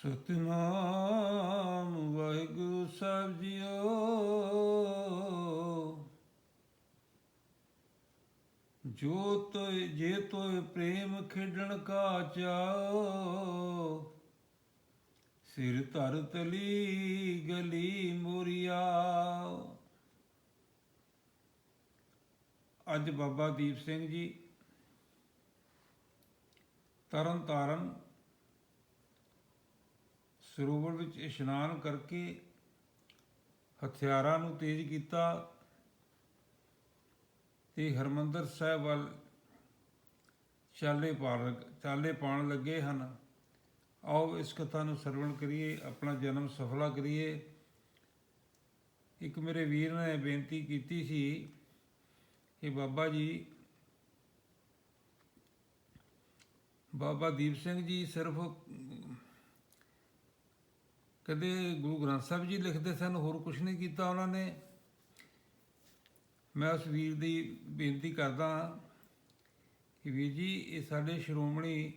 ਸਤਨਾਮ ਵਾਹਿਗੁਰੂ ਸਾਹਿਬ JIO. ਜੋ ਤੋਇ ਜੇ ਤੋਇ ਪ੍ਰੇਮ ਖੇਡਣ ਕਾ ਚਾਓ, ਸਿਰ ਧਰ ਤਲੀ ਗਲੀ ਮੋਰੀਆ ਅੱਜ ਬਾਬਾ ਦੀਪ ਸਿੰਘ ਜੀ ਤਰਨ ਤਾਰਨ ਸਰੋਵਰ ਵਿੱਚ ਇਸ਼ਨਾਨ ਕਰਕੇ ਹਥਿਆਰਾਂ ਨੂੰ ਤੇਜ਼ ਕੀਤਾ ਤੇ ਹਰਮੰਦਰ ਸਾਹਿਬ ਵੱਲ ਚਾਲੇ ਪਾਣ ਚਾਲੇ ਪਾਉਣ ਲੱਗੇ ਹਨ। ਆਓ ਇਸ ਕਥਾ ਨੂੰ ਸਰਵਣ ਕਰੀਏ, ਆਪਣਾ ਜਨਮ ਸਫਲਾ ਕਰੀਏ। ਇੱਕ ਮੇਰੇ ਵੀਰ ਨੇ ਬੇਨਤੀ ਕੀਤੀ ਸੀ ਕਿ ਬਾਬਾ ਜੀ, ਬਾਬਾ ਦੀਪ ਸਿੰਘ ਜੀ ਸਿਰਫ ਕਹਿੰਦੇ ਗੁਰੂ ਗ੍ਰੰਥ ਸਾਹਿਬ ਜੀ ਲਿਖਦੇ ਸਨ, ਹੋਰ ਕੁਝ ਨਹੀਂ ਕੀਤਾ ਉਹਨਾਂ ਨੇ। ਮੈਂ ਉਸ ਵੀਰ ਦੀ ਬੇਨਤੀ ਕਰਦਾ ਹਾਂ ਕਿ ਵੀਰ ਜੀ, ਇਹ ਸਾਡੇ ਸ਼੍ਰੋਮਣੀ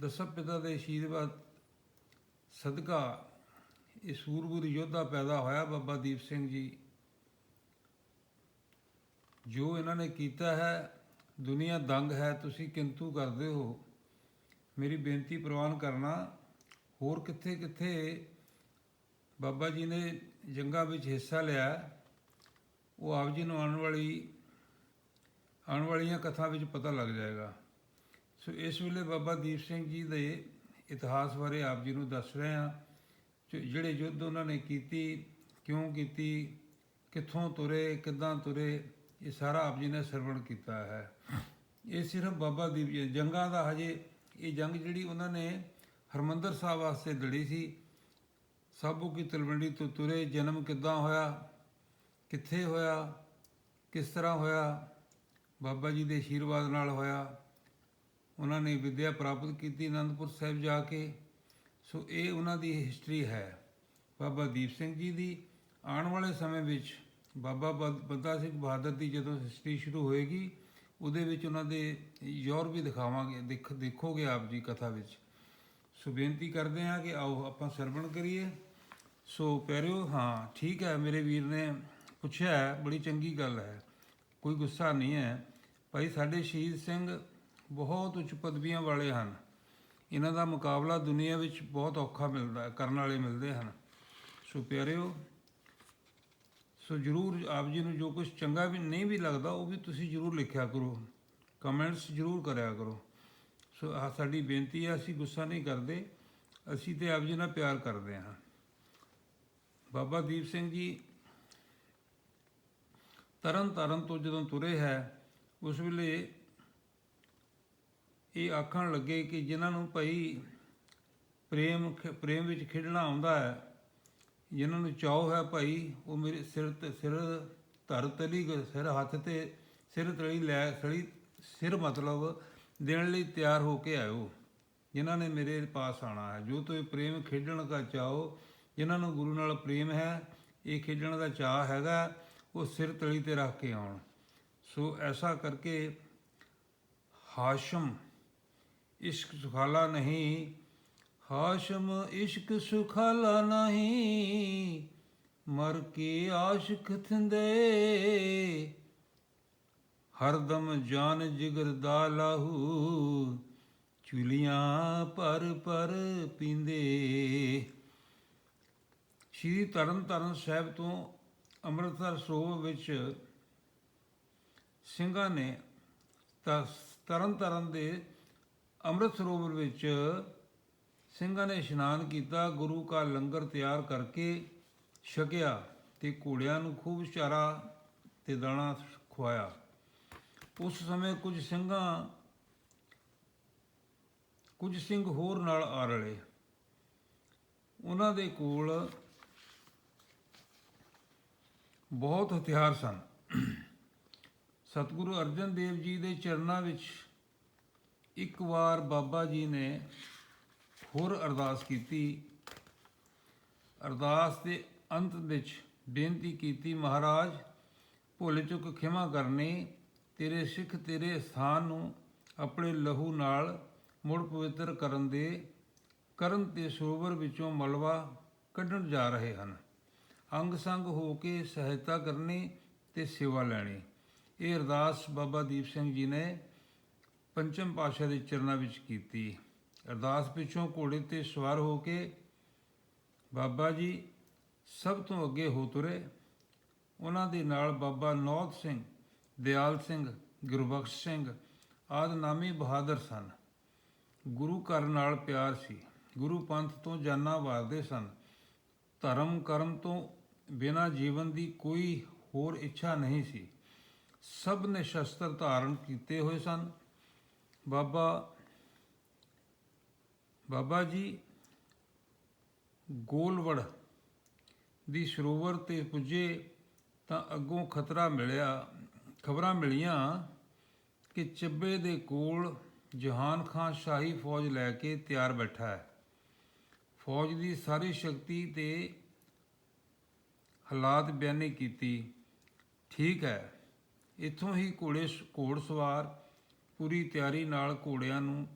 ਦਸਮ ਪਿਤਾ ਦੇ ਆਸ਼ੀਰਵਾਦ ਸਦਕਾ ਇਹ ਸੂਰਬੀਰ ਯੋਧਾ ਪੈਦਾ ਹੋਇਆ ਬਾਬਾ ਦੀਪ ਸਿੰਘ ਜੀ। ਜੋ ਇਹਨਾਂ ਨੇ ਕੀਤਾ ਹੈ, ਦੁਨੀਆ ਦੰਗ ਹੈ, ਤੁਸੀਂ ਕਿੰਤੂ ਕਰਦੇ ਹੋ। ਮੇਰੀ ਬੇਨਤੀ ਪ੍ਰਵਾਨ ਕਰਨਾ, ਹੋਰ ਕਿੱਥੇ ਕਿੱਥੇ ਬਾਬਾ ਜੀ ਨੇ ਜੰਗਾਂ ਵਿੱਚ ਹਿੱਸਾ ਲਿਆ। ਉਹ ਆਪ ਜੀ ਨੂੰ ਆਉਣ ਵਾਲੀ, ਆਉਣ ਵਾਲੀਆਂ ਕਥਾ ਵਿੱਚ ਪਤਾ ਲੱਗ ਜਾਏਗਾ। ਸੋ ਇਸ ਵੇਲੇ ਬਾਬਾ ਦੀਪ ਸਿੰਘ ਜੀ ਦੇ ਇਤਿਹਾਸ ਬਾਰੇ ਆਪ ਜੀ ਨੂੰ ਦੱਸ ਰਹੇ ਹਾਂ। ਜੋ ਜਿਹੜੇ ਯੁੱਧ ਉਹਨਾਂ ਨੇ ਕੀਤੀ, ਕਿਉਂ ਕੀਤੀ, ਕਿੱਥੋਂ ਤੁਰੇ, ਕਿੱਦਾਂ ਤੁਰੇ, ਇਹ ਸਾਰਾ ਆਪ ਜੀ ਨੇ ਸਰਵਣ ਕੀਤਾ ਹੈ। ਇਹ ਸਿਰਫ ਬਾਬਾ ਦੀਪ ਜੀ, ਜੰਗਾਂ ਦਾ ਹਜੇ ਇਹ ਜੰਗ ਜਿਹੜੀ ਉਹਨਾਂ ਨੇ ਹਰਮੰਦਰ ਸਾਹਿਬ ਵਾਸਤੇ ਲੜੀ ਸੀ ਸਾਬੂ ਕੀ ਤਲਵੰਡੀ ਤੋਂ ਤੁਰੇ, ਜਨਮ ਕਿੱਦਾਂ ਹੋਇਆ, ਕਿੱਥੇ ਹੋਇਆ, ਕਿਸ ਤਰ੍ਹਾਂ ਹੋਇਆ, ਬਾਬਾ ਜੀ ਦੇ ਆਸ਼ੀਰਵਾਦ ਨਾਲ ਹੋਇਆ। ਉਹਨਾਂ ਨੇ ਵਿਦਿਆ ਪ੍ਰਾਪਤ ਕੀਤੀ ਅਨੰਦਪੁਰ ਸਾਹਿਬ ਜਾ ਕੇ। ਸੋ ਇਹ ਉਹਨਾਂ ਦੀ ਹਿਸਟਰੀ ਹੈ। ਬਾਬਾ ਦੀਪ ਸਿੰਘ ਜੀ ਦੀ ਆਉਣ ਵਾਲੇ ਸਮੇਂ ਵਿੱਚ ਬਾਬਾ ਬਦ- ਬੰਦਾ ਸਿੰਘ ਬਹਾਦਰ ਦੀ ਜਦੋਂ ਹਿਸਟਰੀ ਸ਼ੁਰੂ ਹੋਏਗੀ, ਉਹਦੇ ਵਿੱਚ ਉਹਨਾਂ ਦੇ ਯੌਰ ਵੀ ਦਿਖਾਵਾਂਗੇ, ਦੇਖ, ਦੇਖੋਗੇ ਆਪ ਜੀ ਕਥਾ ਵਿੱਚ। ਸੋ ਬੇਨਤੀ ਕਰਦੇ ਹਾਂ ਕਿ ਆਓ ਆਪਾਂ ਸਰਵਣ ਕਰੀਏ। ਸੋ ਪਿਆਰਿਓ ਹਾਂ ਠੀਕ ਹੈ, ਮੇਰੇ ਵੀਰ ਨੇ ਪੁੱਛਿਆ ਬੜੀ ਚੰਗੀ ਗੱਲ ਹੈ, ਕੋਈ ਗੁੱਸਾ ਨਹੀਂ ਹੈ। ਭਾਈ, ਸਾਡੇ ਸ਼ਹੀਦ ਸਿੰਘ ਬਹੁਤ ਉੱਚ ਪਦਵੀਆਂ ਵਾਲੇ ਹਨ। ਇਹਨਾਂ ਦਾ ਮੁਕਾਬਲਾ ਦੁਨੀਆ ਵਿੱਚ ਬਹੁਤ ਔਖਾ ਮਿਲਦਾ ਕਰਨ ਵਾਲੇ ਮਿਲਦੇ ਹਨ। ਸੋ ਪਿਆਰਿਓ ਸੋ ਜਰੂਰ ਆਪ ਜੀ ਨੂੰ ਜੋ ਕੁਝ ਚੰਗਾ ਵੀ ਨਹੀਂ ਵੀ ਲੱਗਦਾ, ਉਹ ਵੀ ਤੁਸੀਂ ਜਰੂਰ ਲਿਖਿਆ ਕਰੋ। ਕਮੈਂਟਸ ਜਰੂਰ ਕਰਿਆ ਕਰੋ। ਸੋ ਆਹ ਸਾਡੀ ਬੇਨਤੀ ਹੈ, ਅਸੀਂ ਗੁੱਸਾ ਨਹੀਂ ਕਰਦੇ, ਅਸੀਂ ਤੇ ਆਪ ਜੀ ਨਾਲ ਪਿਆਰ ਕਰਦੇ ਹਾਂ। ਬਾਬਾ ਦੀਪ ਸਿੰਘ ਜੀ ਤਰਨ ਤਾਰਨ ਤੋਂ ਜਦੋਂ ਤੁਰੇ ਹੈ, ਉਸ ਵੇਲੇ ਇਹ ਆਖਣ ਲੱਗੇ ਕਿ ਜਿਨ੍ਹਾਂ ਨੂੰ ਭਾਈ ਪ੍ਰੇਮ ਪ੍ਰੇਮ ਵਿੱਚ ਖੇਡਣਾ ਆਉਂਦਾ ਹੈ, ਜਿਨ੍ਹਾਂ ਨੂੰ ਚਾਅ ਹੈ ਭਾਈ ਉਹ ਮੇਰੇ ਸਿਰ ਤੇ, ਸਿਰ ਧਰ ਤਲੀ ਸਿਰ ਹੱਥ ਤੇ, ਸਿਰ ਤਲੀ ਲੈ ਸੜੀ ਸਿਰ ਮਤਲਬ ਦੇਣ ਲਈ ਤਿਆਰ ਹੋ ਕੇ ਆਇਓ, ਜਿਨ੍ਹਾਂ ਨੇ ਮੇਰੇ ਪਾਸ ਆਣਾ ਹੈ। ਜੋ ਤੋਏ ਪ੍ਰੇਮ ਖੇਡਣ ਦਾ ਚਾਹੋ ਜਿਨ੍ਹਾਂ ਨੂੰ ਗੁਰੂ ਨਾਲ ਪ੍ਰੇਮ ਹੈ, ਇਹ ਖੇਡਣ ਦਾ ਚਾਹ ਹੈਗਾ, ਉਹ ਸਿਰ ਤਲੀ ਤੇ ਰੱਖ ਕੇ ਆਉਣ। ਸੋ ਐਸਾ ਕਰਕੇ ਹਾਸ਼ਮ ਇਸ਼ਕ ਸੁਖਾਲਾ ਨਹੀਂ, ਹਾਸ਼ਮ ਇਸ਼ਕ ਸੁਖਾਲਾ ਨਹੀਂ, ਮਰ ਕੇ ਆਸ਼ਿਕ ਥਿੰਦੇ। ਹਰਦਮ ਜਾਨ ਜਿਗਰ ਦਾ ਲਾਹੂ, ਚੁਲੀਆਂ ਪਰ ਪਰ ਪੀਂਦੇ। ਸ਼੍ਰੀ ਤਰਨ ਤਾਰਨ ਸਾਹਿਬ ਤੋਂ ਅੰਮ੍ਰਿਤਸਰ ਸਰੋਵਰ ਵਿੱਚ ਸਿੰਘਾਂ ਨੇ ਤ- ਤਰਨ ਤਾਰਨ ਦੇ ਅੰਮ੍ਰਿਤ ਸਰੋਵਰ ਵਿੱਚ ਸਿੰਘਾਂ ਨੇ ਇਸ਼ਨਾਨ ਕੀਤਾ, ਗੁਰੂ ਕਾ ਲੰਗਰ ਤਿਆਰ ਕਰਕੇ ਛਕਿਆ ਤੇ ਘੋੜਿਆਂ ਨੂੰ ਖੂਬ ਚਾਰਾ ਤੇ ਦਾਣਾ ਖਵਾਇਆ ਉਸ ਸਮੇਂ ਕੁਝ ਸਿੰਘਾਂ, ਕੁਝ ਸਿੰਘ ਹੋਰ ਨਾਲ ਆ ਰਲੇ। ਉਹਨਾਂ ਦੇ ਕੋਲ ਬਹੁਤ ਹਥਿਆਰ ਸਨ। ਸਤਿਗੁਰੂ ਅਰਜਨ ਦੇਵ ਜੀ ਦੇ ਚਰਨਾਂ ਵਿੱਚ ਇੱਕ ਵਾਰ ਬਾਬਾ ਜੀ ਨੇ ਹੋਰ ਅਰਦਾਸ ਕੀਤੀ। ਅਰਦਾਸ ਦੇ ਅੰਤ ਵਿੱਚ ਬੇਨਤੀ ਕੀਤੀ, ਮਹਾਰਾਜ, ਭੁੱਲ ਚੁੱਕ ਖਿਮਾ ਕਰਨੀ, ਤੇਰੇ ਸਿੱਖ ਤੇਰੇ ਸਥਾਨ ਨੂੰ ਆਪਣੇ ਲਹੂ ਨਾਲ ਮੁੜ ਪਵਿੱਤਰ ਕਰਨ ਦੇ, ਕਰਨ ਤੇ ਸਰੋਵਰ ਵਿੱਚੋਂ ਮਲਵਾ ਕੱਢਣ ਜਾ ਰਹੇ ਹਨ। ਅੰਗ ਸੰਗ ਹੋ ਕੇ ਸਹਾਇਤਾ ਕਰਨੀ ਤੇ ਸੇਵਾ ਲੈਣੀ। ਇਹ ਅਰਦਾਸ ਬਾਬਾ ਦੀਪ ਸਿੰਘ ਜੀ ਨੇ ਪੰਚਮ ਪਾਸ਼ਾ ਦੇ ਚਰਨਾਂ ਵਿੱਚ ਕੀਤੀ। ਅਰਦਾਸ ਪਿੱਛੋਂ ਘੋੜੇ ਤੇ ਸਵਾਰ ਹੋ ਕੇ ਬਾਬਾ ਜੀ ਸਭ ਤੋਂ ਅੱਗੇ ਹੋ ਤੁਰੇ। ਉਹਨਾਂ ਦੇ ਨਾਲ ਬਾਬਾ ਨੌਤ ਸਿੰਘ, ਦਿਆਲ ਸਿੰਘ, ਗੁਰਬਖਸ਼ ਸਿੰਘ ਆਦਿ ਨਾਮੀ ਬਹਾਦਰ ਸਨ। ਗੁਰੂ ਘਰ ਨਾਲ ਪਿਆਰ ਸੀ। ਗੁਰੂ ਪੰਥ ਤੋਂ ਜਾਨਾਂ ਵਾਰਦੇ ਸਨ। ਧਰਮ ਕਰਮ ਤੋਂ ਬਿਨਾਂ ਜੀਵਨ ਦੀ ਕੋਈ ਹੋਰ ਇੱਛਾ ਨਹੀਂ ਸੀ। ਸਭ ਨੇ ਸ਼ਸਤਰ ਧਾਰਨ ਕੀਤੇ ਹੋਏ ਸਨ। ਬਾਬਾ ਬਾਬਾ ਜੀ ਗੋਲਵੜ ਦੀ ਸਰੋਵਰ ਤੇ ਪੁੱਜੇ ਤਾਂ ਅੱਗੋਂ ਖਤਰਾ ਮਿਲਿਆ, ਖਬਰਾਂ ਮਿਲੀਆਂ ਕਿ ਚੱਬੇ ਦੇ ਕੋਲ ਜਹਾਨ ਖਾਨ ਸ਼ਾਹੀ ਫੌਜ ਲੈ ਕੇ ਤਿਆਰ ਬੈਠਾ ਹੈ। ਫੌਜ ਦੀ ਸਾਰੀ ਸ਼ਕਤੀ ਤੇ ਹਾਲਾਤ ਬਿਆਨੀ ਕੀਤੀ। ਠੀਕ ਹੈ, ਇੱਥੋਂ ਹੀ ਘੋੜੇ ਘੋੜ ਸਵਾਰ ਪੂਰੀ ਤਿਆਰੀ ਨਾਲ ਘੋੜਿਆਂ ਨੂੰ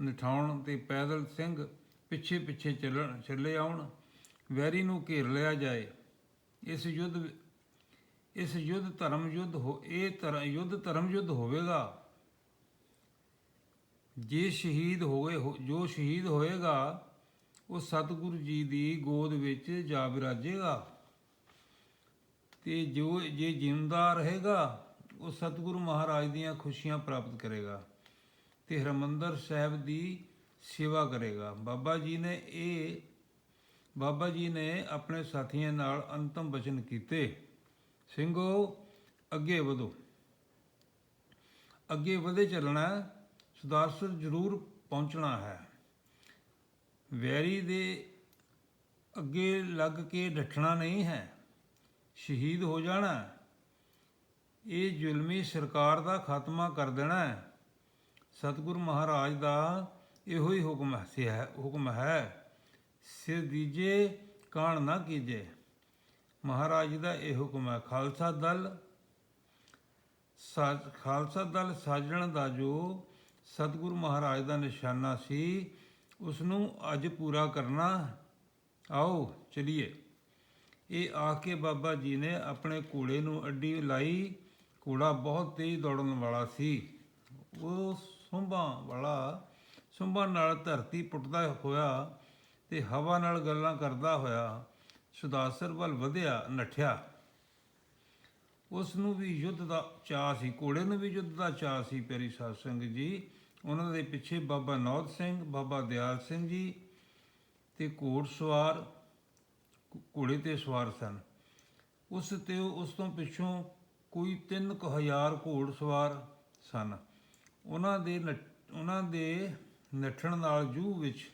ਨਿਠਾਉਣ ਤੇ ਪੈਦਲ ਸਿੰਘ ਪਿੱਛੇ ਪਿੱਛੇ ਚੱਲਣ, ਚੱਲੇ ਆਉਣ, ਵੈਰੀ ਨੂੰ ਘੇਰ ਲਿਆ ਜਾਏ। ਇਸ ਯੁੱਧ ਇਸ ਯੁੱਧ ਧਰਮ ਯੁੱਧ ਹੋ, ਇਹ ਧਰ, ਯੁੱਧ ਧਰਮ ਯੁੱਧ ਹੋਵੇਗਾ। ਜੇ ਸ਼ਹੀਦ ਹੋਏ ਹੋ- ਜੋ ਸ਼ਹੀਦ ਹੋਏਗਾ, ਉਹ ਸਤਿਗੁਰੂ ਜੀ ਦੀ ਗੋਦ ਵਿੱਚ ਜਾ ਵਿਰਾਜੇਗਾ। ਤੇ ਜੋ ਜੇ ਜਿੰਦਾ ਰਹੇਗਾ ਉਹ ਸਤਿਗੁਰੂ ਮਹਾਰਾਜ ਦੀਆਂ ਖੁਸ਼ੀਆਂ ਪ੍ਰਾਪਤ ਕਰੇਗਾ ਤੇ ਹਰਮੰਦਰ ਸਾਹਿਬ ਦੀ ਸੇਵਾ ਕਰੇਗਾ। ਬਾਬਾ ਜੀ ਨੇ ਇਹ ਬਾਬਾ ਜੀ ਨੇ ਆਪਣੇ ਸਾਥੀਆਂ ਨਾਲ ਅੰਤਮ ਬਚਨ ਕੀਤੇ। ਸਿੰਘੋ ਅੱਗੇ ਵਧੋ। ਅੱਗੇ ਵਧੇ ਚੱਲਣਾ ਹੈ, ਸੁਦਾਸਰ ਜ਼ਰੂਰ ਪਹੁੰਚਣਾ ਹੈ। ਵੈਰੀ ਦੇ ਅੱਗੇ ਲੱਗ ਕੇ ਡੱਠਣਾ ਨਹੀਂ ਹੈ। ਸ਼ਹੀਦ ਹੋ ਜਾਣਾ। ਇਹ ਜ਼ੁਲਮੀ ਸਰਕਾਰ ਦਾ ਖਾਤਮਾ ਕਰ ਦੇਣਾ ਹੈ। ਸਤਿਗੁਰੂ ਮਹਾਰਾਜ ਦਾ ਇਹੋ ਹੀ ਹੁਕਮ ਹੈ ਹੁਕਮ ਹੈ ਸਿਰ ਦੀਜੇ ਕਾਣ ਨਾ ਕੀਜੇ। ਮਹਾਰਾਜ ਜੀ ਦਾ ਇਹ ਹੁਕਮ ਹੈ, ਖਾਲਸਾ ਦਲ ਸਾ- ਖਾਲਸਾ ਦਲ ਸਾਜਣ ਦਾ ਜੋ ਸਤਿਗੁਰੂ ਮਹਾਰਾਜ ਦਾ ਨਿਸ਼ਾਨਾ ਸੀ ਉਸ ਨੂੰ ਅੱਜ ਪੂਰਾ ਕਰਨਾ। ਆਓ, ਚਲਿਏ। ਇਹ ਆ ਕੇ ਬਾਬਾ ਜੀ ਨੇ ਆਪਣੇ ਘੋੜੇ ਨੂੰ ਅੱਡੀ ਲਾਈ। ਘੋੜਾ ਬਹੁਤ ਤੇਜ਼ ਦੌੜਨ ਵਾਲਾ ਸੀ। ਉਹ ਸੁੰਭਾਂ ਵਾਲਾ, ਸੁੰਭਾਂ ਨਾਲ ਧਰਤੀ ਪੁੱਟਦਾ ਹੋਇਆ ਤੇ ਹਵਾ ਨਾਲ ਗੱਲਾਂ ਕਰਦਾ ਹੋਇਆ ਸੁਦਾਸਰ ਵੱਲ ਵਧਿਆ, ਨਠਿਆ। ਉਸ ਨੂੰ ਵੀ ਯੁੱਧ ਦਾ ਚਾਅ ਸੀ, ਘੋੜੇ ਨੂੰ ਵੀ ਯੁੱਧ ਦਾ ਚਾਅ ਸੀ, ਪਿਆਰੀ ਸਾਧ ਸੰਗਤ ਜੀ। ਉਹਨਾਂ ਦੇ ਪਿੱਛੇ ਬਾਬਾ ਨੌਦ ਸਿੰਘ, ਬਾਬਾ ਦਿਆਲ ਸਿੰਘ ਜੀ ਤੇ ਘੋੜ ਸਵਾਰ ਘੋੜੇ ਤੇ ਸਵਾਰ ਸਨ। ਉਸ ਤੇ ਉਸ ਤੋਂ ਪਿੱਛੋਂ ਕੋਈ 3000 ਘੋੜ ਸਵਾਰ ਸਨ। ਉਹਨਾਂ ਦੇ ਨੱਠ- ਉਹਨਾਂ ਦੇ ਨੱਠਣ ਨਾਲ ਜੂ ਵਿੱਚ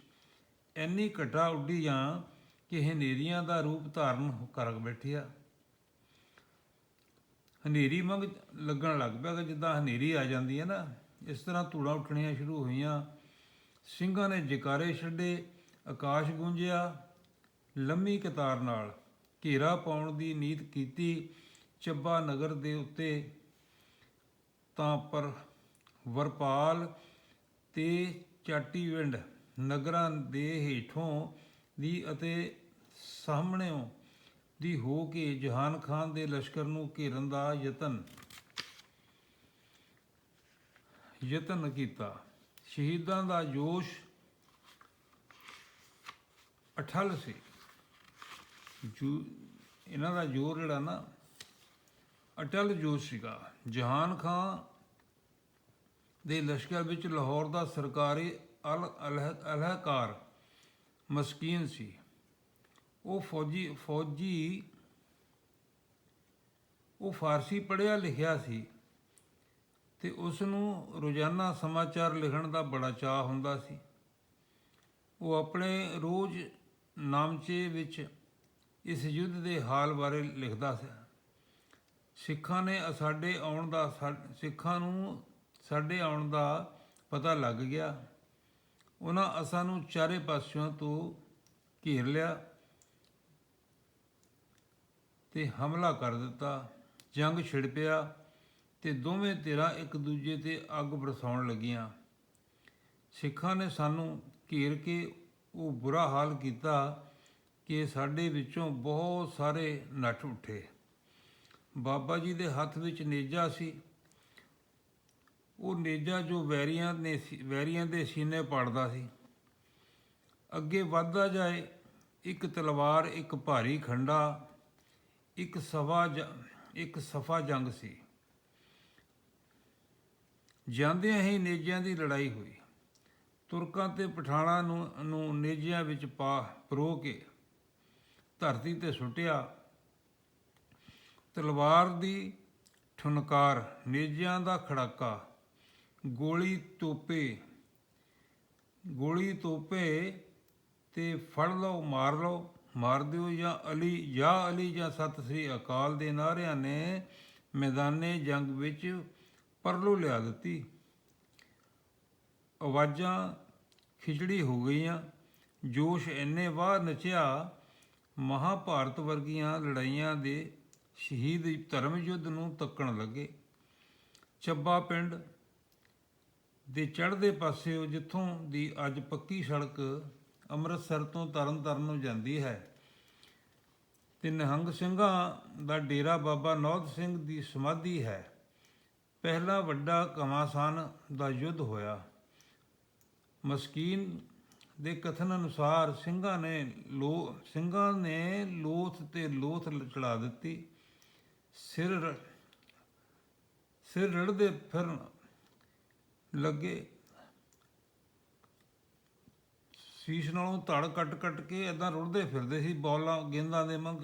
ਐਨੀ ਘਟਾ ਉੱਡੀ ਜਾਂ ਕਿ ਹਨੇਰੀਆਂ ਦਾ ਰੂਪ ਧਾਰਨ ਕਰ ਬੈਠਿਆ। ਹਨੇਰੀ ਮੰਗ ਲੱਗਣ ਲੱਗ ਪਿਆ ਕਿ ਜਿੱਦਾਂ ਹਨੇਰੀ ਆ ਜਾਂਦੀ ਹੈ ਨਾ, ਇਸ ਤਰ੍ਹਾਂ ਧੂੜਾਂ ਉੱਠਣੀਆਂ ਸ਼ੁਰੂ ਹੋਈਆਂ। ਸਿੰਘਾਂ ਨੇ ਜਕਾਰੇ ਛੱਡੇ, ਆਕਾਸ਼ ਗੂੰਜਿਆ ਲੰਮੀ ਕਤਾਰ ਨਾਲ ਘੇਰਾ ਪਾਉਣ ਦੀ ਨੀਤ ਕੀਤੀ, ਚੱਬਾ ਨਗਰ ਦੇ ਉੱਤੇ ਤਾਂ ਪਰ ਵਰਪਾਲ ਤੇ ਚਾਟੀਵਿੰਡ ਨਗਰਾਂ ਦੇ ਹੇਠੋਂ ਦੀ ਅਤੇ ਸਾਹਮਣਿਓਂ ਦੀ ਹੋ ਕੇ ਜਹਾਨ ਖਾਨ ਦੇ ਲਸ਼ਕਰ ਨੂੰ ਘੇਰਨ ਦਾ ਯਤਨ ਯਤਨ ਕੀਤਾ। ਸ਼ਹੀਦਾਂ ਦਾ ਜੋਸ਼ ਅਠਲ ਸੀ। ਜੋ ਇਹਨਾਂ ਦਾ ਜੋਰ ਜਿਹੜਾ ਨਾ, ਅਟਲ ਜੋਸ਼ ਸੀਗਾ। ਜਹਾਨ ਖਾਨ ਦੇ ਲਸ਼ਕਰ ਵਿੱਚ ਲਾਹੌਰ ਦਾ ਸਰਕਾਰੀ ਅਲ, ਅਲਹ- ਅਲਹਕਾਰ ਮਸਕੀਨ ਸੀ। ਉਹ ਫੌਜੀ ਫੌਜੀ ਉਹ ਫਾਰਸੀ ਪੜ੍ਹਿਆ ਲਿਖਿਆ ਸੀ ਤੇ ਉਸ ਨੂੰ ਰੋਜ਼ਾਨਾ ਸਮਾਚਾਰ ਲਿਖਣ ਦਾ ਬੜਾ ਚਾਹ ਹੁੰਦਾ ਸੀ। ਉਹ ਆਪਣੇ ਰੋਜ਼ ਨਾਮਚੇ ਵਿੱਚ ਇਸ ਯੁੱਧ ਦੇ ਹਾਲ ਬਾਰੇ ਲਿਖਦਾ ਸੀ। ਸਿੱਖਾਂ ਨੇ ਸਾਡੇ ਆਉਣ ਦਾ ਸਾ- ਸਿੱਖਾਂ ਨੂੰ ਸਾਡੇ ਆਉਣ ਦਾ ਪਤਾ ਲੱਗ ਗਿਆ। ਉਹਨਾਂ ਅਸਾਂ ਨੂੰ ਚਾਰੇ ਪਾਸਿਓਂ ਤੋਂ ਘੇਰ ਲਿਆ ਤੇ ਹਮਲਾ ਕਰ ਦਿੱਤਾ। ਜੰਗ ਛਿੜ ਪਿਆ ਤੇ ਦੋਵੇਂ ਧਿਰਾਂ ਇੱਕ ਦੂਜੇ ਤੇ ਅੱਗ ਬਰਸਾਉਣ ਲੱਗੀਆਂ। ਸਿੱਖਾਂ ਨੇ ਸਾਨੂੰ ਘੇਰ ਕੇ ਉਹ ਬੁਰਾ ਹਾਲ ਕੀਤਾ ਕਿ ਸਾਡੇ ਵਿੱਚੋਂ ਬਹੁਤ ਸਾਰੇ ਨੱਠ ਉੱਠੇ। ਬਾਬਾ ਜੀ ਦੇ ਹੱਥ ਵਿੱਚ ਨੇਜਾ ਸੀ। ਉਹ ਨੇਜਾ ਜੋ ਵੈਰੀਆਂ ਨੇ ਸੀ- ਵੈਰੀਆਂ ਦੇ ਸੀਨੇ ਪਾੜਦਾ ਸੀ। ਅੱਗੇ ਵੱਧਦਾ ਜਾਏ, ਇੱਕ ਤਲਵਾਰ, ਇੱਕ ਭਾਰੀ ਖੰਡਾ, ਇੱਕ ਸਵਾ ਜ- ਇੱਕ ਸਫਾ ਜੰਗ ਸੀ। ਜਾਂਦਿਆਂ ਹੀ ਨੇਜਿਆਂ ਦੀ ਲੜਾਈ ਹੋਈ। ਤੁਰਕਾਂ ਤੇ ਪਠਾਣਾਂ ਨੂੰ ਨੂੰ ਨੇਜਿਆਂ ਵਿੱਚ ਪਾ, ਪਰੋ ਕੇ ਧਰਤੀ ਤੇ ਸੁੱਟਿਆ। ਤਲਵਾਰ ਦੀ ਠੁਨਕਾਰ ਨੇਜਿਆਂ ਦਾ ਖੜਾਕਾ, ਗੋਲੀ ਤੋਪੇ। ਗੋਲੀ ਤੋਪੇ ਤੇ ਫੜ ਲਓ, ਮਾਰ ਲਓ, ਮਾਰ ਦਿਓ ਜਾਂ ਅਲੀ ਜਾਂ ਅਲੀ ਜਾਂ ਸਤਿ ਸ੍ਰੀ ਅਕਾਲ ਦੇ ਨਾਰਿਆਂ ਨੇ ਮੈਦਾਨੇ ਜੰਗ ਵਿੱਚ ਪਰਲੋ ਲਿਆ ਦਿੱਤੀ। ਆਵਾਜ਼ਾਂ ਖਿਚੜੀ ਹੋ ਗਈਆਂ। ਜੋਸ਼ ਇੰਨੇ ਵਾਹ ਨਚਿਆ ਮਹਾਭਾਰਤ ਵਰਗੀਆਂ ਲੜਾਈਆਂ ਦੇ ਸ਼ਹੀਦ ਧਰਮ ਯੁੱਧ ਨੂੰ ਤੱਕਣ ਲੱਗੇ। ਚੱਬਾ ਪਿੰਡ ਦੇ ਚੜ੍ਹਦੇ ਪਾਸੇ ਜਿੱਥੋਂ ਦੀ ਅੱਜ ਪੱਕੀ ਸੜਕ ਅੰਮ੍ਰਿਤਸਰ ਤੋਂ ਤਰਨਤਾਰਨ ਨੂੰ ਜਾਂਦੀ ਹੈ, ਤੇ ਨਿਹੰਗ ਸਿੰਘਾਂ ਦਾ ਡੇਰਾ ਬਾਬਾ ਨੌਧ ਸਿੰਘ ਦੀ ਸਮਾਧੀ ਹੈ। ਪਹਿਲਾ ਵੱਡਾ ਕਮਾਸਾਨ ਦਾ ਯੁੱਧ ਹੋਇਆ। ਮਸਕੀਨ ਦੇ ਕਥਨ ਅਨੁਸਾਰ ਸਿੰਘਾਂ ਨੇ ਲੋ, ਸਿੰਘਾਂ ਨੇ ਲੋਥ ਤੇ ਲੋਥ ਚੜਾ ਦਿੱਤੀ। ਸਿਰ ਰ- ਸਿਰ ਰੜਦੇ ਫਿਰਨ ਲੱਗੇ। ਸੀਸ ਨਾਲੋਂ ਧੜ ਕੱਟ ਕੱਟ ਕੇ ਏਦਾਂ ਰੁੜਦੇ ਫਿਰਦੇ ਸੀ, ਬੌਲਾਂ ਗੇਂਦਾਂ ਦੇ ਮੰਗ।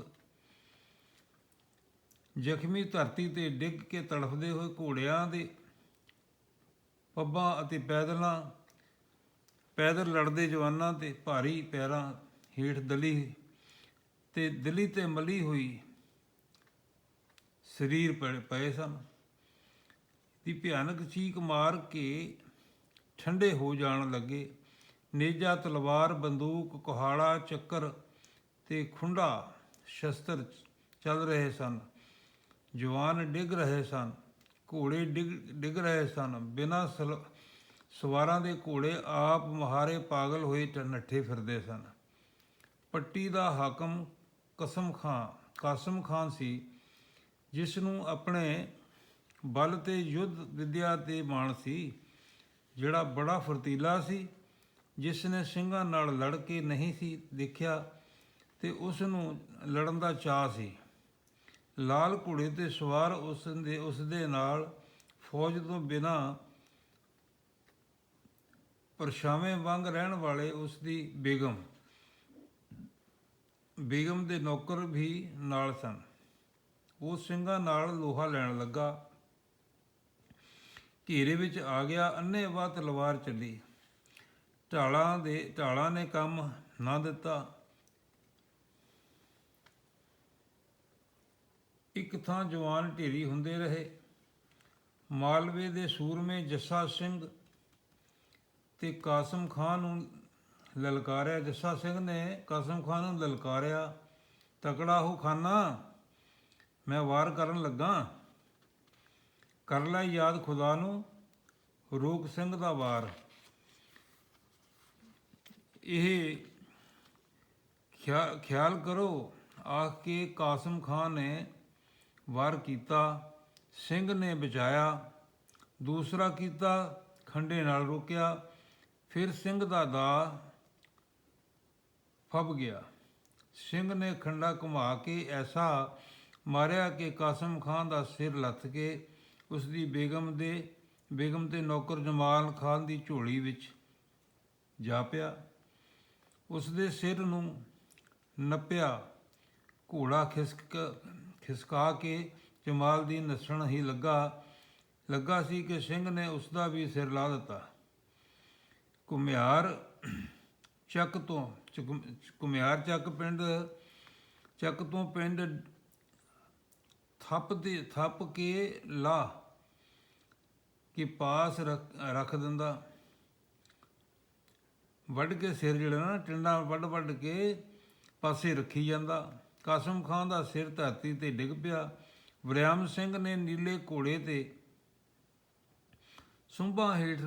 ਜ਼ਖਮੀ ਧਰਤੀ ਤੇ ਡਿੱਗ ਕੇ ਤੜਫਦੇ ਹੋਏ ਘੋੜਿਆਂ ਦੇ ਪੱਬਾਂ ਅਤੇ ਪੈਦਲਾਂ ਪੈਦਲ ਲੜਦੇ ਜਵਾਨਾਂ ਤੇ ਭਾਰੀ ਪੈਰਾਂ ਹੇਠ ਦਲੀ ਤੇ ਦਲੀ ਤੇ ਮਲੀ ਹੋਈ ਸਰੀਰ ਪਏ- ਪਏ ਸਨ। ਦੀ ਭਿਆਨਕ ਚੀਕ ਮਾਰ ਕੇ ਠੰਡੇ ਹੋ ਜਾਣ ਲੱਗੇ। ਨੇਜਾ, ਤਲਵਾਰ, ਬੰਦੂਕ, ਕੁਹਾੜਾ, ਚੱਕਰ ਤੇ ਖੁੰਡਾ ਸ਼ਸਤਰ ਚੱਲ ਰਹੇ ਸਨ। ਜਵਾਨ ਡਿੱਗ ਰਹੇ ਸਨ। ਘੋੜੇ ਡਿੱਗ ਡਿੱਗ ਰਹੇ ਸਨ। ਬਿਨਾਂ ਸਲ- ਸਵਾਰਾਂ ਦੇ ਘੋੜੇ ਆਪ ਮਹਾਰੇ ਪਾਗਲ ਹੋਏ ਨੱਠੇ ਫਿਰਦੇ ਸਨ। ਪੱਟੀ ਦਾ ਹਾਕਮ ਕਸਮ ਖਾਂ ਕਾਸਮ ਖਾਨ ਸੀ ਜਿਸ ਨੂੰ ਆਪਣੇ ਬਲ ਤੇ ਯੁੱਧ ਵਿਦਿਆ ਤੇ ਮਾਣ ਸੀ, ਜਿਹੜਾ ਬੜਾ ਫੁਰਤੀਲਾ ਸੀ ਜਿਸ ਨੇ ਸਿੰਘਾਂ ਨਾਲ ਲੜ ਕੇ ਨਹੀਂ ਸੀ ਦੇਖਿਆ ਤੇ ਉਸ ਨੂੰ ਲੜਨ ਦਾ ਚਾਅ ਸੀ। ਲਾਲ ਘੋੜੇ ਤੇ ਸਵਾਰ ਉਸ ਦੇ ਉਸ ਦੇ ਨਾਲ ਫੌਜ ਤੋਂ ਬਿਨਾ ਪਰਛਾਵੇਂ ਵਾਂਗ ਰਹਿਣ ਵਾਲੇ ਉਸ ਦੀ ਬੇਗਮ। ਬੇਗਮ ਦੇ ਨੌਕਰ ਵੀ ਨਾਲ ਸਨ। ਉਹ ਸਿੰਘਾਂ ਨਾਲ ਲੋਹਾ ਲੈਣ ਲੱਗਾ। ਘੇਰੇ ਵਿੱਚ ਆ ਗਿਆ ਅੰਨ੍ਹੇਵਾਹ ਤਲਵਾਰ ਚੱਲੀ। ਢਾਲਾਂ ਦੇ, ਢਾਲਾਂ ਨੇ ਕੰਮ ਨਾ ਦਿੱਤਾ। ਇੱਕ ਥਾਂ ਜਵਾਨ ਢੇਰੀ ਹੁੰਦੇ ਰਹੇ। ਮਾਲਵੇ ਦੇ ਸੂਰਮੇ ਜੱਸਾ ਸਿੰਘ ਤੇ ਕਾਸਮ ਖਾਨ ਨੂੰ ਲਲਕਾਰਿਆ, ਜੱਸਾ ਸਿੰਘ ਨੇ ਕਾਸਮ ਖਾਨ ਨੂੰ ਲਲਕਾਰਿਆ, ਤਕੜਾ ਹੋ ਖਾਨਾ, ਮੈਂ ਵਾਰ ਕਰਨ ਲੱਗਾ। ਕਰ ਲੈ ਯਾਦ ਖੁਦਾ ਨੂੰ ਰੂਪ ਸਿੰਘ ਦਾ ਵਾਰ। ਇਹ ਖਿਆ- ਖਿਆਲ ਕਰੋ, ਆਖ ਕੇ ਕਾਸਮ ਖਾਨ ਨੇ ਵਾਰ ਕੀਤਾ, ਸਿੰਘ ਨੇ ਬਚਾਇਆ, ਦੂਸਰਾ ਕੀਤਾ, ਖੰਡੇ ਨਾਲ ਰੋਕਿਆ। ਫਿਰ ਸਿੰਘ ਦਾ ਦਾ ਫੱਬ ਗਿਆ। ਸਿੰਘ ਨੇ ਖੰਡਾ ਘੁਮਾ ਕੇ ਐਸਾ ਮਾਰਿਆ ਕਿ ਕਾਸਮ ਖਾਨ ਦਾ ਸਿਰ ਲੱਥ ਕੇ ਉਸ ਦੀ ਬੇਗਮ ਦੇ, ਬੇਗਮ ਤੇ ਨੌਕਰ ਜਮਾਲ ਖਾਨ ਦੀ ਝੋਲੀ ਵਿੱਚ ਜਾ ਪਿਆ। ਉਸ ਦੇ ਸਿਰ ਨੂੰ ਨੱਪਿਆ, ਘੋੜਾ ਖਿਸਕ ਖਿਸਕਾ ਕੇ ਜਮਾਲ ਦੀ ਨਸਣ ਹੀ ਲੱਗਾ ਲੱਗਾ ਸੀ ਕਿ ਸਿੰਘ ਨੇ ਉਸ ਦਾ ਵੀ ਸਿਰ ਲਾ ਦਿੱਤਾ। ਕੁਮਿਆਰ ਚੱਕ ਤੋਂ ਚੁਕ- ਕੁਮਿਆਰ ਚੱਕ ਪਿੰਡ, ਚੱਕ ਤੋਂ ਪਿੰਡ ਥੱਪ ਦੇ, ਥੱਪ ਕੇ ਲਾ ਕਿ ਪਾਸ ਰੱਖ ਰੱਖ ਦਿੰਦਾ। ਵੱਢ ਕੇ ਸਿਰ ਜਿਹੜਾ ਨਾ, ਟਿੰਡਾ ਵੱਢ ਵੱਢ ਕੇ ਪਾਸੇ ਰੱਖੀ ਜਾਂਦਾ। ਕਾਸਮ ਖਾਨ ਦਾ ਸਿਰ ਧਰਤੀ ਤੇ ਡਿੱਗ ਪਿਆ। ਵਰਿਆਮ ਸਿੰਘ ਨੇ ਨੀਲੇ ਘੋੜੇ ਤੇ ਸੁੰਭਾਂ ਹੇਠ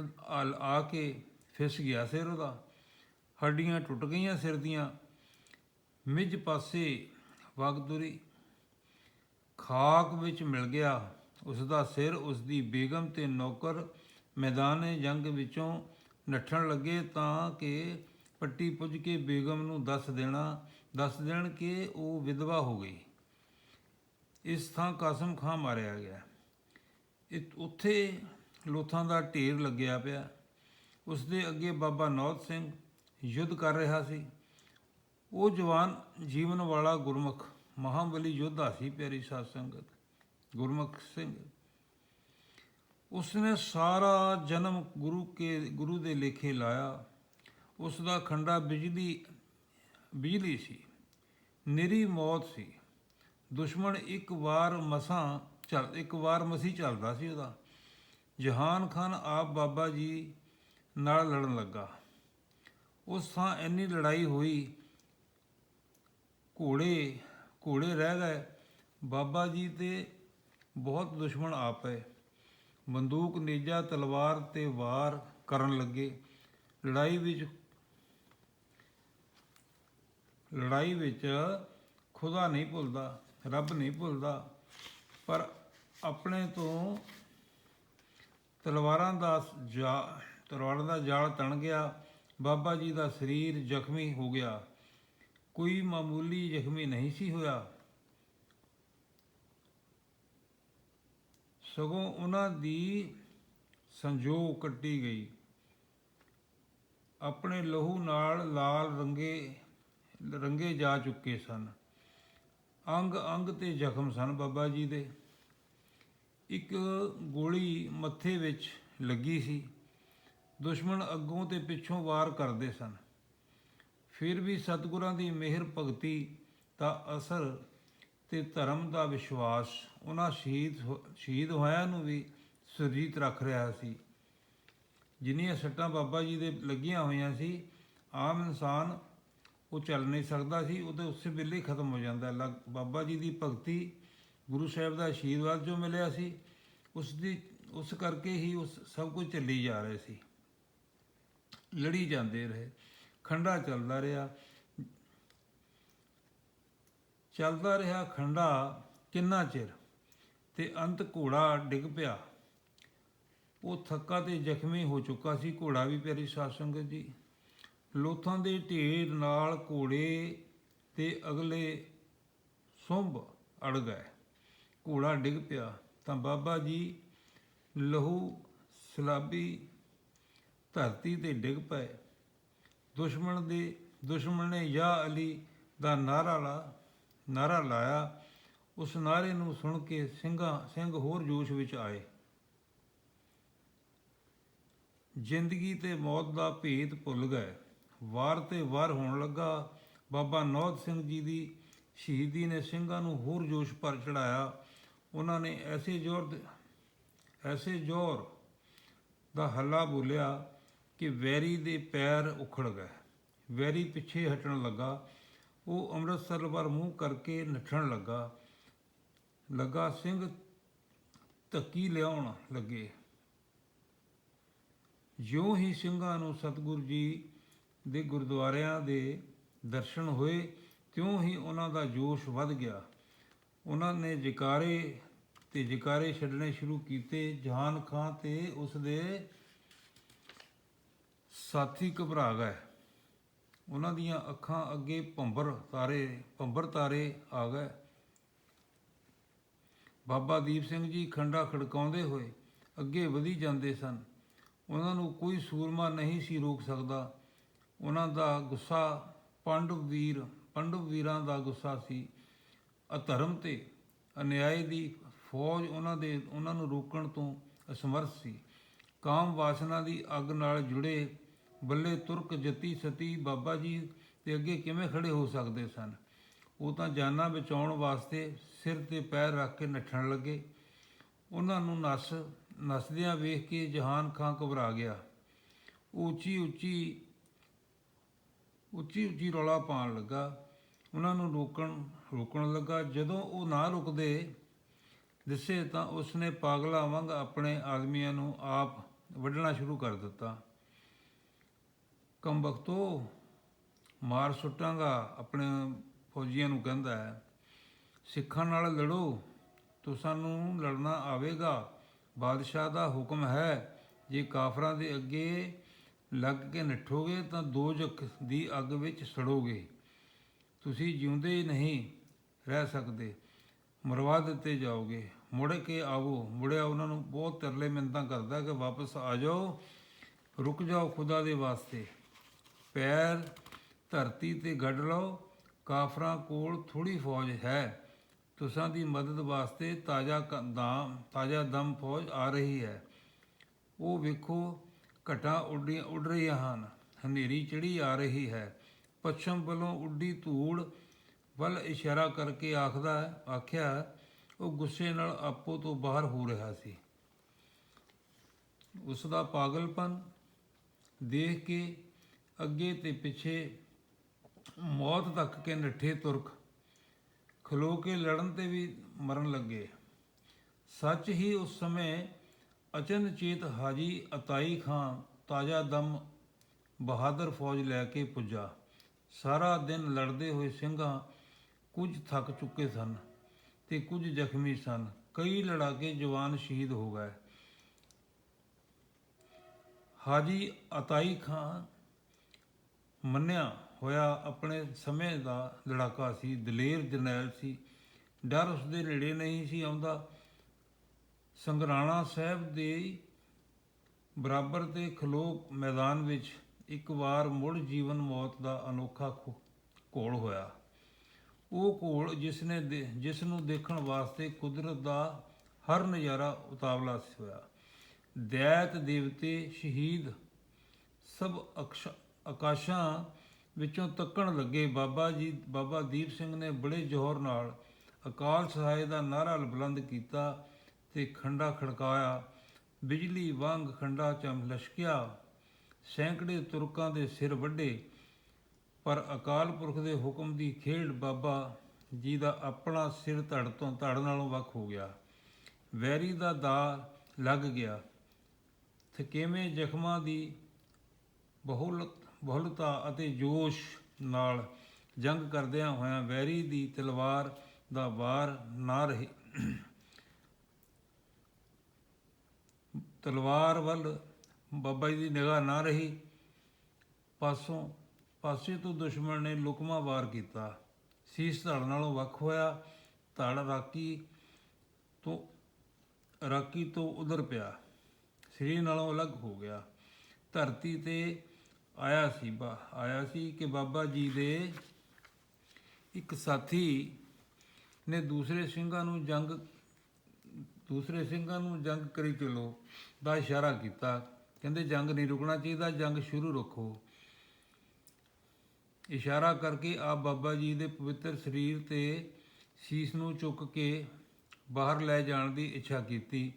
ਆ ਕੇ ਫਿਸ ਗਿਆ ਸਿਰ ਉਹਦਾ। ਹੱਡੀਆਂ ਟੁੱਟ ਗਈਆਂ ਸਿਰ ਦੀਆਂ। ਮਿੱਝ ਪਾਸੇ ਵਗਦੁਰੀ ਖਾਕ ਵਿੱਚ ਮਿਲ ਗਿਆ। ਉਸ ਦਾ ਸਿਰ ਉਸ ਦੀ ਬੇਗਮ ਤੇ ਨੌਕਰ ਮੈਦਾਨ ਜੰਗ ਵਿੱਚੋਂ ਨੱਠਣ ਲੱਗੇ ਤਾਂ ਕਿ ਪੱਟੀ ਪੁੱਜ ਕੇ ਬੇਗਮ ਨੂੰ ਦੱਸ ਦੇਣਾ, ਦੱਸ ਦੇਣ ਕਿ ਉਹ ਵਿਧਵਾ ਹੋ ਗਈ। ਇਸ ਥਾਂ ਕਾਸਮ ਖਾਂ ਮਾਰਿਆ ਗਿਆ। ਇਹ ਉੱਥੇ ਲੋਥਾਂ ਦਾ ਢੇਰ ਲੱਗਿਆ ਪਿਆ। ਉਸ ਦੇ ਅੱਗੇ ਬਾਬਾ ਨੌਤ ਸਿੰਘ ਯੁੱਧ ਕਰ ਰਿਹਾ ਸੀ। ਉਹ ਜਵਾਨ ਜੀਵਨ ਵਾਲਾ ਗੁਰਮੁਖ, ਮਹਾਬਲੀ ਯੋਧਾ ਸੀ ਪਿਆਰੀ ਸਾਧ ਸੰਗਤ, ਗੁਰਮੁਖ ਸਿੰਘ। ਉਸਨੇ ਸਾਰਾ ਜਨਮ ਗੁਰੂ ਕੇ, ਗੁਰੂ ਦੇ ਲੇਖੇ ਲਾਇਆ। ਉਸ ਦਾ ਖੰਡਾ ਬਿਜਲੀ ਬਿਜਲੀ ਸੀ, ਨਿਰੀ ਮੌਤ ਸੀ। ਦੁਸ਼ਮਣ ਇੱਕ ਵਾਰ ਮਸਾਂ ਚੱਲ, ਇੱਕ ਵਾਰ ਮਸੀ ਚੱਲਦਾ ਸੀ ਉਹਦਾ। ਜਹਾਨ ਖਾਨ ਆਪ ਬਾਬਾ ਜੀ ਨਾਲ ਲੜਨ ਲੱਗਾ। ਉਸ ਥਾਂ ਇੰਨੀ ਲੜਾਈ ਹੋਈ, ਘੋੜੇ ਘੋੜੇ ਰਹਿ ਗਏ। ਬਾਬਾ ਜੀ ਤੇ ਬਹੁਤ ਦੁਸ਼ਮਣ ਆ ਪਏ। ਬੰਦੂਕ, ਨੇਜਾ, ਤਲਵਾਰ ਤੇ ਵਾਰ ਕਰਨ ਲੱਗੇ। ਲੜਾਈ ਵਿੱਚ ਲੜਾਈ ਵਿੱਚ ਖੁਦਾ ਨਹੀਂ ਭੁੱਲਦਾ, ਰੱਬ ਨਹੀਂ ਭੁੱਲਦਾ, ਪਰ ਆਪਣੇ ਤੋਂ ਤਲਵਾਰਾਂ ਦਾ ਤਰਵਾੜ ਦਾ ਜਾਲ ਤਣ ਗਿਆ, ਬਾਬਾ ਜੀ ਦਾ ਸਰੀਰ ਜ਼ਖਮੀ ਹੋ ਗਿਆ। ਕੋਈ ਮਾਮੂਲੀ ਜ਼ਖਮੀ ਨਹੀਂ ਸੀ ਹੋਇਆ। ਸਗੋਂ ਉਹਨਾਂ ਦੀ ਸੰਜੋਗ ਕੱਟੀ ਗਈ। ਆਪਣੇ ਲਹੂ ਨਾਲ ਲਾਲ ਰੰਗੇ ਰੰਗੇ ਜਾ ਚੁੱਕੇ ਸਨ। ਅੰਗ ਅੰਗ ਤੇ ਜ਼ਖਮ ਸਨ ਬਾਬਾ ਜੀ ਦੇ। ਇੱਕ ਗੋਲੀ ਮੱਥੇ ਵਿੱਚ ਲੱਗੀ ਸੀ। ਦੁਸ਼ਮਣ ਅੱਗੋਂ ਤੇ ਪਿੱਛੋਂ ਵਾਰ ਕਰਦੇ ਸਨ। ਫਿਰ ਵੀ ਸਤਿਗੁਰਾਂ ਦੀ ਮਿਹਰ ਭਗਤੀ ਦਾ ਅਸਰ ਤੇ ਧਰਮ ਦਾ ਵਿਸ਼ਵਾਸ, ਉਹਨਾਂ ਸ਼ਹੀਦ ਹੋ- ਸ਼ਹੀਦ ਹੋਇਆਂ ਨੂੰ ਵੀ ਸੁਰਜੀਤ ਰੱਖ ਰਿਹਾ ਸੀ। ਜਿੰਨੀਆਂ ਸੱਟਾਂ ਬਾਬਾ ਜੀ ਦੇ ਲੱਗੀਆਂ ਹੋਈਆਂ ਸੀ, ਆਮ ਇਨਸਾਨ ਉਹ ਚੱਲ ਨਹੀਂ ਸਕਦਾ ਸੀ ਉਹਦੇ ਉਸੇ ਵੇਲੇ ਖਤਮ ਹੋ ਜਾਂਦਾ। ਲੱਗ- ਬਾਬਾ ਜੀ ਦੀ ਭਗਤੀ ਗੁਰੂ ਸਾਹਿਬ ਦਾ ਆਸ਼ੀਰਵਾਦ ਜੋ ਮਿਲਿਆ ਸੀ, ਉਸ ਦੀ, ਉਸ ਕਰਕੇ ਹੀ ਉਸ ਸਭ ਕੁਝ ਚੱਲੀ ਜਾ ਰਿਹਾ ਸੀ। ਲੜੀ ਜਾਂਦੇ ਰਹੇ। ਖੰਡਾ ਚੱਲਦਾ ਰਿਹਾ। ਚੱਲਦਾ ਰਿਹਾ ਖੰਡਾ ਕਿੰਨਾ ਚਿਰ? ਤੇ ਅੰਤ ਘੋੜਾ ਡਿੱਗ ਪਿਆ। ਉਹ ਥੱਕਾ ਤੇ ਜ਼ਖਮੀ ਹੋ ਚੁੱਕਾ ਸੀ। ਘੋੜਾ ਵੀ ਪਿਆਰੀ ਸਾਧ ਸੰਗਤ ਜੀ। ਲੋਥਾਂ ਦੇ ਢੇਰ ਨਾਲ ਘੋੜੇ ਤੇ ਅਗਲੇ ਸੁੰਭ ਅੜ ਗਏ। ਘੋੜਾ ਡਿੱਗ ਪਿਆ। ਤਾਂ ਬਾਬਾ ਜੀ ਲਹੂ, ਸਲਾਬੀ ਧਰਤੀ ਤੇ ਡਿੱਗ ਪਏ। ਦੁਸ਼ਮਣ ਦੇ, ਦੁਸ਼ਮਣ ਨੇ ਯਾ ਅਲੀ ਦਾ ਨਾਰਾ ਲਾ, ਨਾਰਾ ਲਾਇਆ। ਉਸ ਨਾਰੇ ਨੂੰ ਸੁਣ ਕੇ ਸਿੰਘਾਂ, ਸਿੰਘ ਹੋਰ ਜੋਸ਼ ਵਿੱਚ ਆਏ। ਜ਼ਿੰਦਗੀ ਤੇ ਮੌਤ ਦਾ ਭੇਦ ਭੁੱਲ ਗਏ। ਵਾਰ ਤੇ ਵਾਰ ਹੋਣ ਲੱਗਾ। ਬਾਬਾ ਨੌਦ ਸਿੰਘ ਜੀ ਦੀ ਸ਼ਹੀਦੀ ਨੇ ਸਿੰਘਾਂ ਨੂੰ ਹੋਰ ਜੋਸ਼ ਭਰ ਚੜਾਇਆ ਉਹਨਾਂ ਨੇ ਐਸੇ ਜ਼ੋਰ ਐਸੇ ਜ਼ੋਰ ਦਾ ਹੱਲਾ ਬੋਲਿਆ ਕਿ ਵੈਰੀ ਦੇ ਪੈਰ ਉਖੜ ਗਏ। ਵੈਰੀ ਪਿੱਛੇ ਹਟਣ ਲੱਗਾ। ਉਹ ਅੰਮ੍ਰਿਤਸਰ ਵੱਲ ਮੂੰਹ ਕਰਕੇ ਨੱਠਣ ਲੱਗਾ। ਲੱਗਾ, ਸਿੰਘ, ਧੱਕੀ ਲਿਆਉਣ ਲੱਗੇ। ਜਿਉਂ ਹੀ ਸਿੰਘਾਂ ਨੂੰ ਸਤਿਗੁਰੂ ਜੀ ਦੇ ਗੁਰਦੁਆਰਿਆਂ ਦੇ ਦਰਸ਼ਨ ਹੋਏ, ਤਿਉਂ ਹੀ ਉਹਨਾਂ ਦਾ ਜੋਸ਼ ਵੱਧ ਗਿਆ। ਉਹਨਾਂ ਨੇ ਜਕਾਰੇ ਤੇ ਜਕਾਰੇ ਛੱਡਣੇ ਸ਼ੁਰੂ ਕੀਤੇ। ਜਹਾਨ ਖਾਂ ਤੇ ਉਸ ਦੇ ਸਾਥੀ ਘਬਰਾ ਗਏ ਉਹਨਾਂ ਦੀਆਂ ਅੱਖਾਂ ਅੱਗੇ ਭੰਬਰ ਤਾਰੇ ਭੰਬਰ ਤਾਰੇ ਆ ਗਏ। ਬਾਬਾ ਦੀਪ ਸਿੰਘ ਜੀ ਖੰਡਾ ਖੜਕਾਉਂਦੇ ਹੋਏ ਅੱਗੇ ਵਧੀ ਜਾਂਦੇ ਸਨ। ਉਹਨਾਂ ਨੂੰ ਕੋਈ ਸੂਰਮਾ ਨਹੀਂ ਸੀ ਰੋਕ ਸਕਦਾ। ਉਹਨਾਂ ਦਾ ਗੁੱਸਾ ਪਾਂਡਵ ਵੀਰ, ਪਾਂਡਵ ਵੀਰਾਂ ਦਾ ਗੁੱਸਾ ਸੀ। ਅਧਰਮ ਤੇ ਅਨਿਆਏ ਦੀ ਫੌਜ ਉਹਨਾਂ ਦੇ, ਉਹਨਾਂ ਨੂੰ ਰੋਕਣ ਤੋਂ ਅਸਮਰਥ ਸੀ। ਕਾਮ ਵਾਸਨਾ ਦੀ ਅੱਗ ਨਾਲ ਜੁੜੇ ਬੱਲੇ ਤੁਰਕ ਜਤੀ ਸਤੀ ਬਾਬਾ ਜੀ ਦੇ ਅੱਗੇ ਕਿਵੇਂ ਖੜੇ ਹੋ ਸਕਦੇ ਸਨ? ਉਹ ਤਾਂ ਜਾਨਾਂ ਬਚਾਉਣ ਵਾਸਤੇ ਸਿਰ ਤੇ ਪੈਰ ਰੱਖ ਕੇ ਨੱਠਣ ਲੱਗੇ। ਉਹਨਾਂ ਨੂੰ ਨਸ, ਨਸਦਿਆਂ ਵੇਖ ਕੇ ਜਹਾਨ ਖਾਂ ਘਬਰਾ ਗਿਆ। ਉੱਚੀ ਉੱਚੀ ਉੱਚੀ ਉੱਚੀ ਰੌਲਾ ਪਾਉਣ ਲੱਗਾ। ਉਹਨਾਂ ਨੂੰ ਰੋਕਣ ਰੋਕਣ ਲੱਗਾ। ਜਦੋਂ ਉਹ ਨਾ ਰੁਕਦੇ ਦਿਸੇ ਤਾਂ ਉਸਨੇ ਪਾਗਲਾ ਵਾਂਗ ਆਪਣੇ ਆਦਮੀਆਂ ਨੂੰ ਆਪ ਵੱਢਣਾ ਸ਼ੁਰੂ ਕਰ ਦਿੱਤਾ। ਕੰਬਖਤੋ ਮਾਰ ਸੁੱਟਾਂਗਾ ਆਪਣੇ ਫੌਜੀਆਂ ਨੂੰ ਕਹਿੰਦਾ ਹੈ। ਸਿੱਖਾਂ ਨਾਲ ਲੜੋ ਤੁਸਾਂ ਸਾਨੂੰ ਲੜਨਾ ਆਵੇਗਾ। ਬਾਦਸ਼ਾਹ ਦਾ ਹੁਕਮ ਹੈ, ਜੇ ਕਾਫਰਾਂ ਦੇ ਅੱਗੇ ਲੱਗ ਕੇ ਨੱਠੋਗੇ ਤਾਂ ਦੋਜਕ ਦੀ ਅੱਗ ਵਿੱਚ ਸੜੋਗੇ। ਤੁਸੀਂ ਜਿਉਂਦੇ ਨਹੀਂ ਰਹਿ ਸਕਦੇ, ਮਰਵਾ ਦਿੱਤੇ ਜਾਓਗੇ। ਮੁੜ ਕੇ ਆਵੋ ਮੁੜਿਆ ਉਹਨਾਂ ਨੂੰ ਬਹੁਤ ਤਰਲੇ ਮਿੰਤਾਂ ਕਰਦਾ ਕਿ ਵਾਪਸ ਆ ਜਾਓ, ਰੁਕ ਜਾਓ ਖੁਦਾ ਦੇ ਵਾਸਤੇ। ਪੈਰ ਧਰਤੀ ਤੇ ਗੱਡ ਲਓ। ਕਾਫਰਾਂ ਕੋਲ ਥੋੜੀ ਫੌਜ ਹੈ। ਤੁਸਾਂ ਦੀ ਮਦਦ ਵਾਸਤੇ ਤਾਜ਼ਾ ਕ- ਦਮ, ਤਾਜ਼ਾ ਦਮ ਫੌਜ ਆ ਰਹੀ ਹੈ। ਉਹ ਵੇਖੋ, ਘਟਾਂ ਉੱਡੀਆਂ, ਉੱਡ ਰਹੀਆਂ ਹਨ। ਹਨੇਰੀ ਚੜੀ ਆ ਰਹੀ ਹੈ। ਪੱਛਮ ਵੱਲੋਂ ਉੱਡੀ ਧੂੜ ਵੱਲ ਇਸ਼ਾਰਾ ਕਰਕੇ ਆਖਦਾ, ਆਖਿਆ, ਉਹ ਗੁੱਸੇ ਨਾਲ ਆਪੋ ਤੋਂ ਬਾਹਰ ਹੋ ਰਿਹਾ ਸੀ। ਉਸ ਦਾ ਪਾਗਲਪਨ ਦੇਖ ਕੇ ਅੱਗੇ ਤੇ ਪਿੱਛੇ ਮੌਤ ਤੱਕ ਕੇ ਨੱਠੇ ਤੁਰਕ, ਖਲੋ ਕੇ ਲੜਨ ਤੇ ਵੀ ਮਰਨ ਲੱਗੇ। ਸੱਚ ਹੀ ਉਸ ਸਮੇਂ ਅਚਨਚੇਤ ਹਾਜੀ ਅਤਾਈ ਖਾਂ ਤਾਜ਼ਾ ਦਮ ਬਹਾਦਰ ਫੌਜ ਲੈ ਕੇ ਪੁੱਜਾ। ਸਾਰਾ ਦਿਨ ਲੜਦੇ ਹੋਏ ਸਿੰਘਾਂ ਕੁਝ ਥੱਕ ਚੁੱਕੇ ਸਨ ਤੇ ਕੁਝ ਜ਼ਖਮੀ ਸਨ। ਕਈ ਲੜਾਕੇ ਜਵਾਨ ਸ਼ਹੀਦ ਹੋ ਗਏ। ਹਾਜੀ ਅਤਾਈ ਖਾਂ ਮੰਨਿਆ ਹੋਇਆ ਆਪਣੇ ਸਮੇਂ ਦਾ ਲੜਾਕਾ ਸੀ, ਦਲੇਰ ਜਰਨੈਲ ਸੀ। ਡਰ ਉਸ ਦੇ ਨੇੜੇ ਨਹੀਂ ਸੀ ਆਉਂਦਾ। ਸੰਗਰਾਣਾ ਸਾਹਿਬ ਦੇ ਬਰਾਬਰ ਤੇ ਖਲੋ ਮੈਦਾਨ ਵਿੱਚ ਇੱਕ ਵਾਰ ਮੁੜ ਜੀਵਨ ਮੌਤ ਦਾ ਅਨੋਖਾ ਖੋ- ਘੋਲ ਹੋਇਆ। ਉਹ ਘੋਲ ਜਿਸ ਨੇ ਦੇ- ਜਿਸ ਨੂੰ ਦੇਖਣ ਵਾਸਤੇ ਕੁਦਰਤ ਦਾ ਹਰ ਨਜ਼ਾਰਾ ਉਤਾਵਲਾ ਹੋਇਆ। ਦੈਤ ਦੇਵਤੇ, ਸ਼ਹੀਦ, ਸਭ ਅਕਸ਼ ਆਕਾਸ਼ਾਂ ਵਿੱਚੋਂ ਤੱਕਣ ਲੱਗੇ ਬਾਬਾ ਜੀ, ਬਾਬਾ ਦੀਪ ਸਿੰਘ ਨੇ ਬੜੇ ਜ਼ੋਰ ਨਾਲ ਅਕਾਲ ਸਹਾਇ ਦਾ ਨਾਰਾ ਬੁਲੰਦ ਕੀਤਾ ਤੇ ਖੰਡਾ ਖੜਕਾਇਆ। ਬਿਜਲੀ ਵਾਂਗ ਖੰਡਾ ਚਮ ਲਸ਼ਕਿਆ। ਸੈਂਕੜੇ ਤੁਰਕਾਂ ਦੇ ਸਿਰ ਵੱਡੇ ਪਰ ਅਕਾਲ ਪੁਰਖ ਦੇ ਹੁਕਮ ਦੀ ਖੇਡ ਬਾਬਾ ਜੀ ਦਾ ਆਪਣਾ ਸਿਰ ਧੜ ਤੋਂ ਧੜ ਨਾਲੋਂ ਵੱਖ ਹੋ ਗਿਆ। ਵੈਰੀ ਦਾ ਦਾ ਲੱਗ ਗਿਆ। ਥਕੇਵੇਂ ਜ਼ਖਮਾਂ ਦੀ ਬਹੁਲਤ ਬਹੁਲਤਾ ਅਤੇ ਜੋਸ਼ ਨਾਲ ਜੰਗ ਕਰਦਿਆਂ ਹੋਇਆਂ ਵੈਰੀ ਦੀ ਤਲਵਾਰ ਦਾ ਵਾਰ ਨਾ ਰਹੇ। ਤਲਵਾਰ ਵੱਲ ਬਾਬਾ ਜੀ ਦੀ ਨਿਗਾਹ ਨਾ ਰਹੀ। ਪਾਸੋਂ, ਪਾਸੇ ਤੋਂ ਦੁਸ਼ਮਣ ਨੇ ਲੁਕਮਾ ਵਾਰ ਕੀਤਾ। ਸੀਸ ਧੜ ਨਾਲੋਂ ਵੱਖ ਹੋਇਆ। ਧੜ ਰਾਕੀ ਤੋਂ ਰਾਕੀ ਤੋਂ ਉਧਰ ਪਿਆ। ਸਰੀਰ ਨਾਲੋਂ ਅਲੱਗ ਹੋ ਗਿਆ। ਧਰਤੀ ਤੇ ਆਇਆ ਸੀ, ਬਾ, ਆਇਆ ਸੀ ਕਿ ਬਾਬਾ ਜੀ ਦੇ ਇੱਕ ਸਾਥੀ ਨੇ ਦੂਸਰੇ ਸਿੰਘਾਂ ਨੂੰ ਜੰਗ, ਦੂਸਰੇ ਸਿੰਘਾਂ ਨੂੰ ਜੰਗ ਕਰੀ ਚਲੋ ਦਾ ਇਸ਼ਾਰਾ ਕੀਤਾ। ਕਹਿੰਦੇ, ਜੰਗ ਨਹੀਂ ਰੁਕਣਾ ਚਾਹੀਦਾ, ਜੰਗ ਸ਼ੁਰੂ ਰੱਖੋ। ਇਸ਼ਾਰਾ ਕਰਕੇ ਆਪ ਬਾਬਾ ਜੀ ਦੇ ਪਵਿੱਤਰ ਸਰੀਰ ਤੇ ਸੀਸ ਨੂੰ ਚੁੱਕ ਕੇ ਬਾਹਰ ਲੈ ਜਾਣ ਦੀ ਇੱਛਾ ਕੀਤੀ,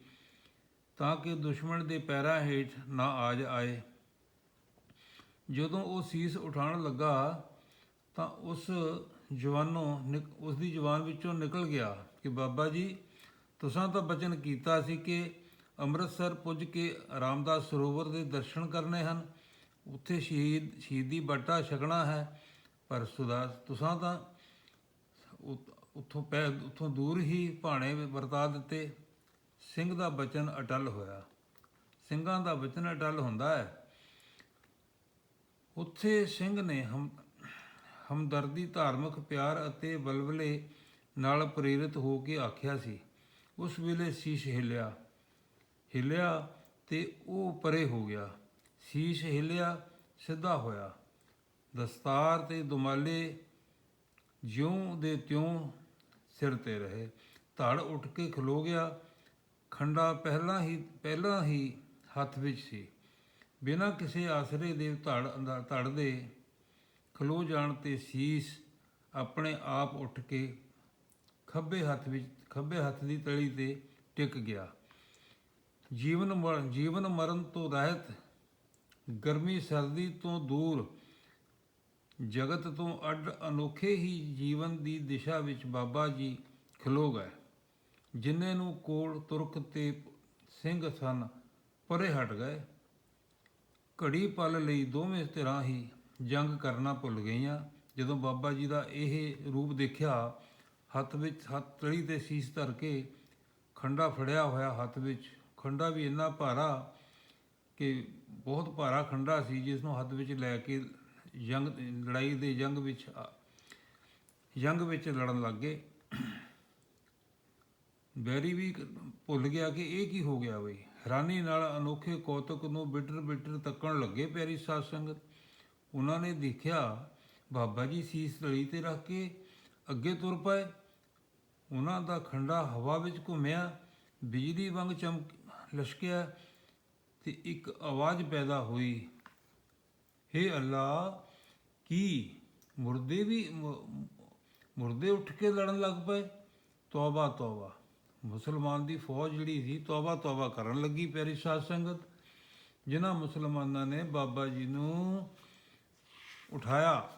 ਤਾਂ ਕਿ ਦੁਸ਼ਮਣ ਦੇ ਪੈਰਾਂ ਹੇਠ ਨਾ ਆਜ ਆਏ। ਜਦੋਂ ਉਹ ਸੀਸ ਉਠਾਉਣ ਲੱਗਾ ਤਾਂ ਉਸ ਜਵਾਨੋਂ ਨਿਕ- ਉਸ ਦੀ ਜਵਾਨ ਵਿੱਚੋਂ ਨਿਕਲ ਗਿਆ ਕਿ ਬਾਬਾ ਜੀ, ਤੁਸਾਂ ਤਾਂ ਬਚਨ ਕੀਤਾ ਸੀ ਕਿ ਅੰਮ੍ਰਿਤਸਰ ਪੁੱਜ ਕੇ ਰਾਮਦਾਸ ਸਰੋਵਰ ਦੇ ਦਰਸ਼ਨ ਕਰਨੇ ਹਨ। ਉੱਥੇ ਸ਼ਹੀਦ, ਸ਼ਹੀਦੀ ਬਾਟਾ ਛਕਣਾ ਹੈ। ਪਰ ਸੁਦਾਸ ਤੁਸਾਂ ਤਾਂ ਉੱਥੋਂ ਪੈ, ਉੱਥੋਂ ਦੂਰ ਹੀ ਭਾਣੇ ਵਰਤਾ ਦਿੱਤੇ। ਸਿੰਘ ਦਾ ਬਚਨ ਅਟਲ ਹੋਇਆ। ਸਿੰਘਾਂ ਦਾ ਬਚਨ ਅਟਲ ਹੁੰਦਾ ਹੈ। ਉੱਥੇ ਸਿੰਘ ਨੇ ਹਮ, ਹਮਦਰਦੀ, ਧਾਰਮਿਕ ਪਿਆਰ ਅਤੇ ਬਲਬਲੇ ਨਾਲ ਪ੍ਰੇਰਿਤ ਹੋ ਕੇ ਆਖਿਆ ਸੀ। ਉਸ ਵੇਲੇ ਸੀਸ ਹਿੱਲਿਆ। ਹਿੱਲਿਆ ਤੇ ਉਹ ਪਰੇ ਹੋ ਗਿਆ। ਸੀਸ ਹਿੱਲਿਆ, ਸਿੱਧਾ ਹੋਇਆ। ਦਸਤਾਰ ਤੇ ਦੁਮਾਲੇ ਜਿਉਂ ਦੇ ਤਿਉਂ ਸਿਰ ਤੇ ਰਹੇ। ਧੜ ਉੱਠ ਕੇ ਖਲੋ ਗਿਆ। ਖੰਡਾ ਪਹਿਲਾਂ ਹੀ ਪਹਿਲਾਂ ਹੀ ਹੱਥ ਵਿੱਚ ਸੀ। ਬਿਨਾਂ ਕਿਸੇ ਆਸਰੇ ਦੇ ਧੜ ਅੰਦਰ ਧੜ ਦੇ ਖਲੋ ਜਾਣ ਤੇ ਸੀਸ ਆਪਣੇ ਆਪ ਉੱਠ ਕੇ ਖੱਬੇ ਹੱਥ ਵਿੱਚ, ਖੱਬੇ ਹੱਥ ਦੀ ਤਲੀ ਤੇ ਟਿਕ ਗਿਆ। ਜੀਵਨ ਮਰ- ਜੀਵਨ ਮਰਨ ਤੋਂ ਰਹਿਤ ਗਰਮੀ ਸਰਦੀ ਤੋਂ ਦੂਰ ਜਗਤ ਤੋਂ ਅੱਡ ਅਨੋਖੇ ਹੀ ਜੀਵਨ ਦੀ ਦਿਸ਼ਾ ਵਿੱਚ ਬਾਬਾ ਜੀ ਖਲੋ ਗਏ ਜਿਨ੍ਹਾਂ ਨੂੰ ਕੋਲ ਤੁਰਕ ਤੇ ਸਿੰਘ ਸਨ, ਪਰੇ ਹਟ ਗਏ। ਘੜੀ ਪਲ ਲਈ ਦੋਵੇਂ ਧਿਰਾਂ ਹੀ ਜੰਗ ਕਰਨਾ ਭੁੱਲ ਗਈਆਂ। ਜਦੋਂ ਬਾਬਾ ਜੀ ਦਾ ਇਹ ਰੂਪ ਦੇਖਿਆ, ਹੱਥ ਵਿੱਚ ਹੱਥ ਤਲੀ ਤੇ ਸੀਸ ਧਰ ਕੇ ਖੰਡਾ ਫੜਿਆ ਹੋਇਆ ਹੱਥ ਵਿੱਚ, ਖੰਡਾ ਵੀ ਇੰਨਾ ਭਾਰਾ ਕਿ ਬਹੁਤ ਭਾਰਾ ਖੰਡਾ ਸੀ, ਜਿਸ ਨੂੰ ਹੱਥ ਵਿੱਚ ਲੈ ਕੇ ਜੰਗ, ਲੜਾਈ ਦੇ ਜੰਗ ਵਿੱਚ ਜੰਗ ਵਿੱਚ ਲੜਨ ਲੱਗ ਗਏ। ਬੈਰੀ ਵੀ ਭੁੱਲ ਗਿਆ ਕਿ ਇਹ ਕੀ ਹੋ ਗਿਆ ਬਈ? ਹੈਰਾਨੀ ਨਾਲ ਅਨੋਖੇ ਕੌਤਕ ਨੂੰ ਬਿਟਰ ਬਿਟਰ ਤੱਕਣ ਲੱਗੇ ਪਿਆਰੀ ਸਾਧ ਸੰਗਤ ਉਹਨਾਂ ਨੇ ਦੇਖਿਆ, ਬਾਬਾ ਜੀ ਸੀਸ ਤਲੀ ਤੇ ਰੱਖ ਕੇ ਅੱਗੇ ਤੁਰ ਪਏ। ਉਹਨਾਂ ਦਾ ਖੰਡਾ ਹਵਾ ਵਿੱਚ ਘੁੰਮਿਆ, ਬਿਜਲੀ ਵਾਂਗ ਚਮਕ ਲਸ਼ਕਿਆ ਤੇ ਇੱਕ ਆਵਾਜ਼ ਪੈਦਾ ਹੋਈ, ਹੇ ਅੱਲਾ ਕੀ ਮੁਰਦੇ ਵੀ ਮੁਰਦੇ ਉੱਠ ਕੇ ਲੜਨ ਲੱਗ ਪਏ? ਤੌਬਾ ਤੌਬਾ। ਮੁਸਲਮਾਨ ਦੀ ਫੌਜ ਜਿਹੜੀ ਸੀ, ਤੌਬਾ ਤੌਬਾ ਕਰਨ ਲੱਗੀ ਪਿਆਰੀ ਸਾਧ ਸੰਗਤ। ਜਿਨ੍ਹਾਂ ਮੁਸਲਮਾਨਾਂ ਨੇ ਬਾਬਾ ਜੀ ਨੂੰ ਉਠਾਇਆ,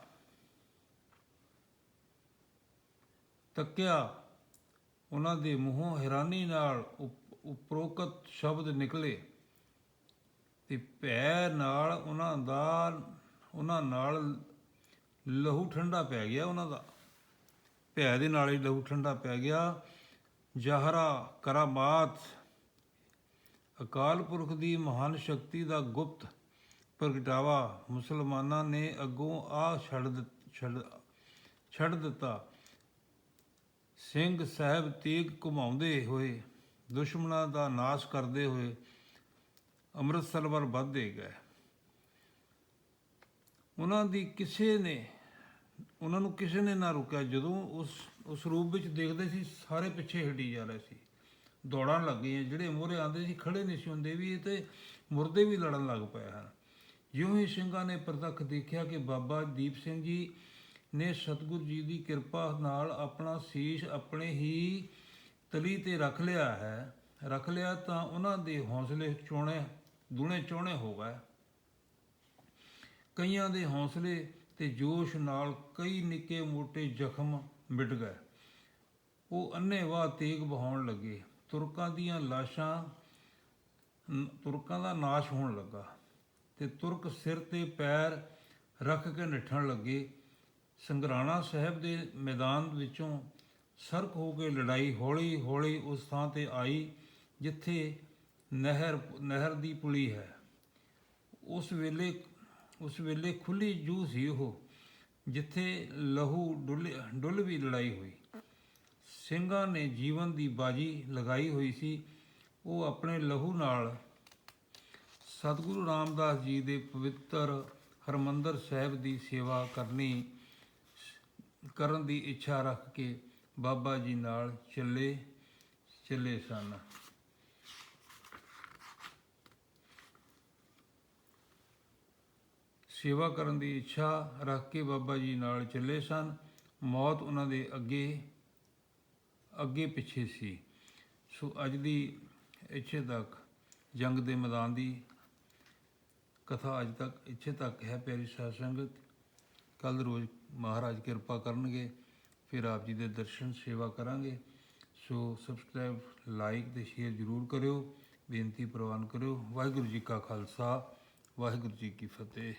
ਤੱਕਿਆ, ਉਹਨਾਂ ਦੇ ਮੂੰਹੋਂ ਹੈਰਾਨੀ ਨਾਲ ਉਪ- ਉਪਰੋਕਤ ਸ਼ਬਦ ਨਿਕਲੇ ਤੇ ਭੈ ਨਾਲ ਉਹਨਾਂ ਦਾ, ਉਹਨਾਂ ਨਾਲ ਲਹੂ ਠੰਡਾ ਪੈ ਗਿਆ, ਉਹਨਾਂ ਦਾ। ਭੈ ਦੇ ਨਾਲ ਹੀ ਲਹੂ ਠੰਡਾ ਪੈ ਗਿਆ। ਜਹਰਾ ਕਰਾਮਾਤ। ਅਕਾਲ ਪੁਰਖ ਦੀ ਮਹਾਨ ਸ਼ਕਤੀ ਦਾ ਗੁਪਤ ਪ੍ਰਗਟਾਵਾ ਮੁਸਲਮਾਨਾਂ ਨੇ ਅੱਗੋਂ ਆ ਛੱਡ ਦਿੱਤ- ਛੱਡ ਛੱਡ ਦਿੱਤਾ। ਸਿੰਘ ਸਾਹਿਬ ਤੀਗ ਘੁਮਾਉਂਦੇ ਹੋਏ, ਦੁਸ਼ਮਣਾਂ ਦਾ ਨਾਸ਼ ਕਰਦੇ ਹੋਏ ਅੰਮ੍ਰਿਤਸਰ ਵੱਲ ਵੱਧਦੇ ਗਏ। ਉਹਨਾਂ ਦੀ ਕਿਸੇ ਨੇ, ਉਹਨਾਂ ਨੂੰ ਕਿਸੇ ਨੇ ਨਾ ਰੁਕਿਆ। ਜਦੋਂ ਉਸ ਉਸ ਰੂਪ ਵਿੱਚ ਦੇਖਦੇ ਸੀ, ਸਾਰੇ ਪਿੱਛੇ ਹਟੀ ਜਾ ਰਹੇ ਸੀ। ਦੌੜਾਂ ਲੱਗ ਗਈਆਂ, ਜਿਹੜੇ ਮੋਹਰੇ ਆਂਦੇ ਸੀ ਖੜੇ ਨਹੀਂ ਸੀ ਹੁੰਦੇ ਵੀ, ਇਹ ਤੇ ਮੁਰਦੇ ਵੀ ਲੜਨ ਲੱਗ ਪਏ ਹਨ। ਜਿਉਂ ਹੀ ਸਿੰਘਾਂ ਨੇ ਪ੍ਰਤੱਖ ਦੇਖਿਆ ਕਿ ਬਾਬਾ ਦੀਪ ਸਿੰਘ ਜੀ ਨੇ ਸਤਿਗੁਰੂ ਜੀ ਦੀ ਕਿਰਪਾ ਨਾਲ ਆਪਣਾ ਸੀਸ ਆਪਣੇ ਹੀ ਤਲੀ ਤੇ ਰੱਖ ਲਿਆ ਹੈ, ਰੱਖ ਲਿਆ ਤਾਂ ਉਹਨਾਂ ਦੇ ਹੌਸਲੇ ਚੋਣੇ, ਦੁਣੇ ਚੋਣੇ ਹੋ ਗਏ। ਕਈਆਂ ਦੇ ਹੌਸਲੇ ਤੇ ਜੋਸ਼ ਨਾਲ ਕਈ ਨਿੱਕੇ ਮੋਟੇ ਜ਼ਖਮ ਮਿਟ ਗਏ। ਉਹ ਅੰਨ੍ਹੇਵਾਹ ਤੇਗ ਬਹਾਉਣ ਲੱਗੇ। ਤੁਰਕਾਂ ਦੀਆਂ ਲਾਸ਼ਾਂ ਤੁਰਕਾਂ ਦਾ ਨਾਸ਼ ਹੋਣ ਲੱਗਾ ਤੇ ਤੁਰਕ ਸਿਰ ਤੇ ਪੈਰ ਰੱਖ ਕੇ ਨਿਠਣ ਲੱਗੇ। ਸੰਗਰਾਣਾ ਸਾਹਿਬ ਦੇ ਮੈਦਾਨ ਵਿੱਚੋਂ ਸਰਕ ਹੋ ਕੇ ਲੜਾਈ ਹੌਲੀ ਹੌਲੀ ਉਸ ਥਾਂ ਤੇ ਆਈ, ਜਿੱਥੇ ਨਹਿਰ ਨਹਿਰ ਦੀ ਪੁਲੀ ਹੈ। ਉਸ ਵੇਲੇ ਉਸ ਵੇਲੇ ਖੁੱਲੀ ਜੂ ਸੀ ਉਹ। ਜਿੱਥੇ ਲਹੂ ਡੁੱਲ ਡੁੱਲ ਵੀ ਲੜਾਈ ਹੋਈ। ਸਿੰਘਾਂ ਨੇ ਜੀਵਨ ਦੀ ਬਾਜੀ ਲਗਾਈ ਹੋਈ ਸੀ। ਉਹ ਆਪਣੇ ਲਹੂ ਨਾਲ ਸਤਿਗੁਰੂ ਰਾਮਦਾਸ ਜੀ ਦੇ ਪਵਿੱਤਰ ਹਰਮੰਦਰ ਸਾਹਿਬ ਦੀ ਸੇਵਾ ਕਰਨੀ, ਕਰਨ ਦੀ ਇੱਛਾ ਰੱਖ ਕੇ ਬਾਬਾ ਜੀ ਨਾਲ ਚੱਲੇ ਚੱਲੇ ਸਨ। ਸੇਵਾ ਕਰਨ ਦੀ ਇੱਛਾ ਰੱਖ ਕੇ ਬਾਬਾ ਜੀ ਨਾਲ ਚੱਲੇ ਸਨ। ਮੌਤ ਉਹਨਾਂ ਦੇ ਅੱਗੇ ਅੱਗੇ ਪਿੱਛੇ ਸੀ। ਸੋ ਅੱਜ ਦੀ ਇੱਥੇ ਤੱਕ ਜੰਗ ਦੇ ਮੈਦਾਨ ਦੀ ਕਥਾ ਅੱਜ ਤੱਕ ਇੱਥੇ ਤੱਕ ਹੈ। ਪਿਆਰੀ ਸਾਧ ਸੰਗਤ ਕੱਲ ਰੋਜ਼ ਮਹਾਰਾਜ ਕਿਰਪਾ ਕਰਨਗੇ, ਫਿਰ ਆਪ ਜੀ ਦੇ ਦਰਸ਼ਨ ਸੇਵਾ ਕਰਾਂਗੇ। ਸੋ ਸਬਸਕ੍ਰਾਈਬ ਲਾਈਕ ਤੇ ਸ਼ੇਅਰ ਜ਼ਰੂਰ ਕਰਿਓ, ਬੇਨਤੀ ਪ੍ਰਵਾਨ ਕਰਿਓ। ਵਾਹਿਗੁਰੂ ਜੀ ਕਾ ਖਾਲਸਾ, ਵਾਹਿਗੁਰੂ ਜੀ ਕੀ ਫਤਿਹ।